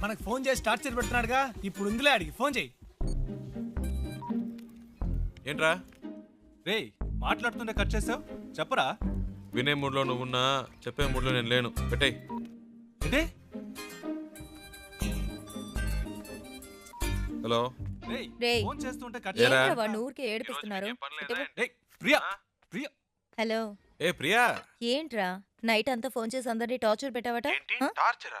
మనకు ఫోన్ చేసి టార్చర్ పెడుతున్నాడుగా. ఇప్పుడు ఉందిలే అడిగి ఫోన్ చేయి. ఏంట్రా? రేయ్ మాట్లాడుతుంటే కట్ చేసావు? చెప్పరా? వినే మూడ్లో నువ్వున్నా చెప్పే మూడ్లో నేను లేను. పెట్టేయ్. ఏంటి? హలో. రేయ్ రేయ్. ఫోన్ చేస్తుంటే కట్ ఏరా? ఏంట్రా వాడిని ఊరికే ఏడిపిస్తున్నారు ఇటు- రేయ్ ప్రియా ప్రియా. హలో. ఏ ప్రియా. ఏంట్రా? నైట్ అంతా ఫోన్ చేసి అందరినీ టార్చర్ పెట్టావట? ఆ? టార్చరా?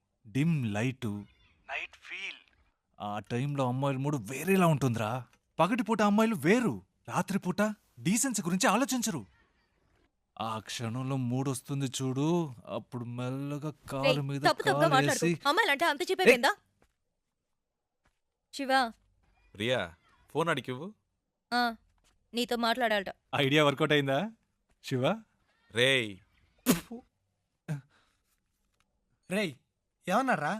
dim light. Night feel. ఆ టైంలో అమ్మాయిల మూడు వేరేలా ఉంటుందిరా. పగటిపూట అమ్మాయిలు వేరు రాత్రిపూట డీసెన్సీ గురించి ఆలోచించరు. ఆ క్షణంలో మూడు వస్తుంది చూడు అప్పుడు మెల్లగా కారు మీద అమ్మాయిలంటే అంత చెప్పేపోయిందా శివ. ప్రియా ఫోన్ అడిగివ్వు. ఆ, నీతో మాట్లాడాలట. ఐడియా వర్కౌట్ అయిందా? శివ? రేయ్. రేయ్ ఏమన్నారా?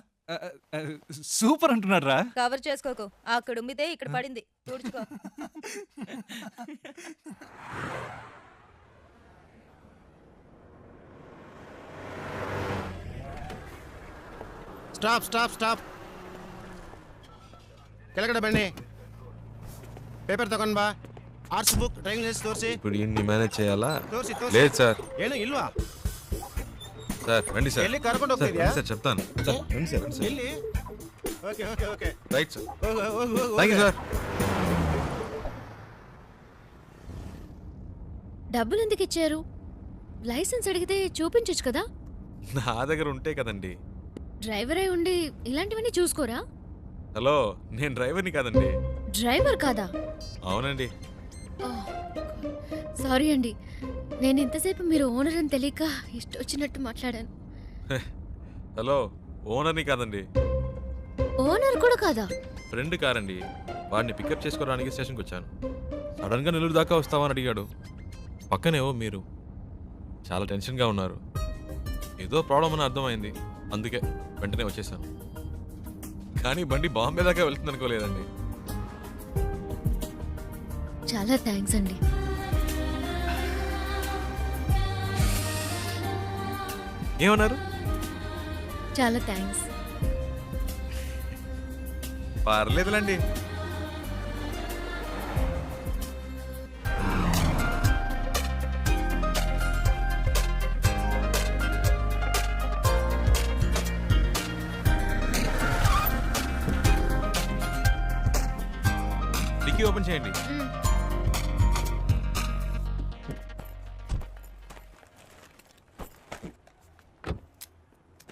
సూపర్ అంటున్నారా కవర్ చేసుకోకు. అక్కడ ఉమ్మితే ఇక్కడ పడింది. తుడుచుకో. Stop stop stop. కెలకడ బండి. పేపర్ తಗೊಂಡು బా. ఆర్ట్స్ బుక్ డ్రైవింగ్ లైసెన్స్ తోర్సి ఇప్పుడు ఇన్ని మేనేజ్ చేయాలా? తోర్సి తోర్సి లేదు సార్. ఏను ఇల్వా సార్ రండి సార్. వెళ్ళి కరకుండా సార్ రండి సార్ చెప్తాను. సార్ రండి సార్ వెళ్ళి. Okay okay okay. Right sir. Thank you sir. డబ్బులు ఎందుకు ఇచ్చారు? లైసెన్స్ అడిగితే చూపించొచ్చు కదా? నా దగ్గర ఉంటే కదండి. డ్రైవర్ అయి ఉండి ఇలాంటివన్నీ చూసుకోరా? హలో నేను డ్రైవర్ని కాదండి. డ్రైవర్ కాదా? అవునండి. సారీ అండి. నేను ఇంతసేపు మీరు ఓనర్ అని తెలియక ఇష్టొచ్చినట్టు మాట్లాడాను. హలో ఓనర్ని కాదండి. ఓనర్ కూడా కాదా? ఫ్రెండ్ కారండి. వాడిని పికప్ చేసుకోవడానికి స్టేషన్కి వచ్చాను. సడన్గా నెల్లూరు దాకా వస్తావని అడిగాడు. పక్కనేవో మీరు. చాలా టెన్షన్గా ఉన్నారు. ఏదో ప్రాబ్లం అని అర్థమైంది. అందుకే వెంటనే వచ్చేసాను. కానీ బండి బాంబే దాకా వెళ్తుంది అనుకోలేదండి చాలా థ్యాంక్స్ అండి. ఏమన్నారు? చాలా థ్యాంక్స్ పర్లేదులండి. డిక్కీ ఓపెన్ చేయండి.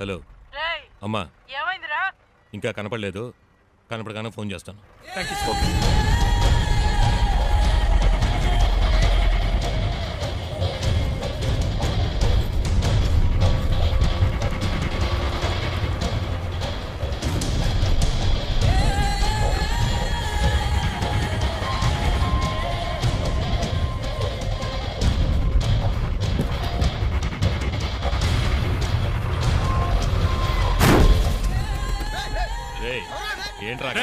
హలో. అమ్మా. ఇంకా కనపడలేదు. కనపడగానే ఫోన్ చేస్తాను. ఏంట్రా అక్కడ?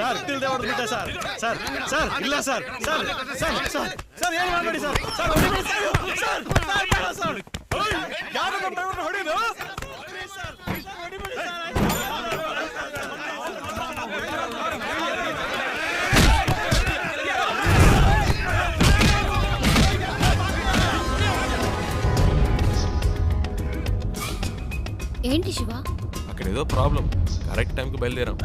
ಸರ್ ತಿಳಿದೆ ಹೊಡೆದ್ಬಿಟ್ಟೆ ಸರ್ ಸರ್ ಸರ್ ಇಲ್ಲ sir sir sir sir sir ಏನು ಮಾಡಬೇಡಿ sir sir ಹೊಡಿಬೇಡಿ sir sir sir ಬೇಡ ಸರ್ ಯಾರು ನಮ್ಮ ಡ್ರೈವರ್ನ ಹೊಡಿದು ఏంటి శివ అక్కడ ఏదో ప్రాబ్లం కరెక్ట్ టైంకి బయలుదేరాం.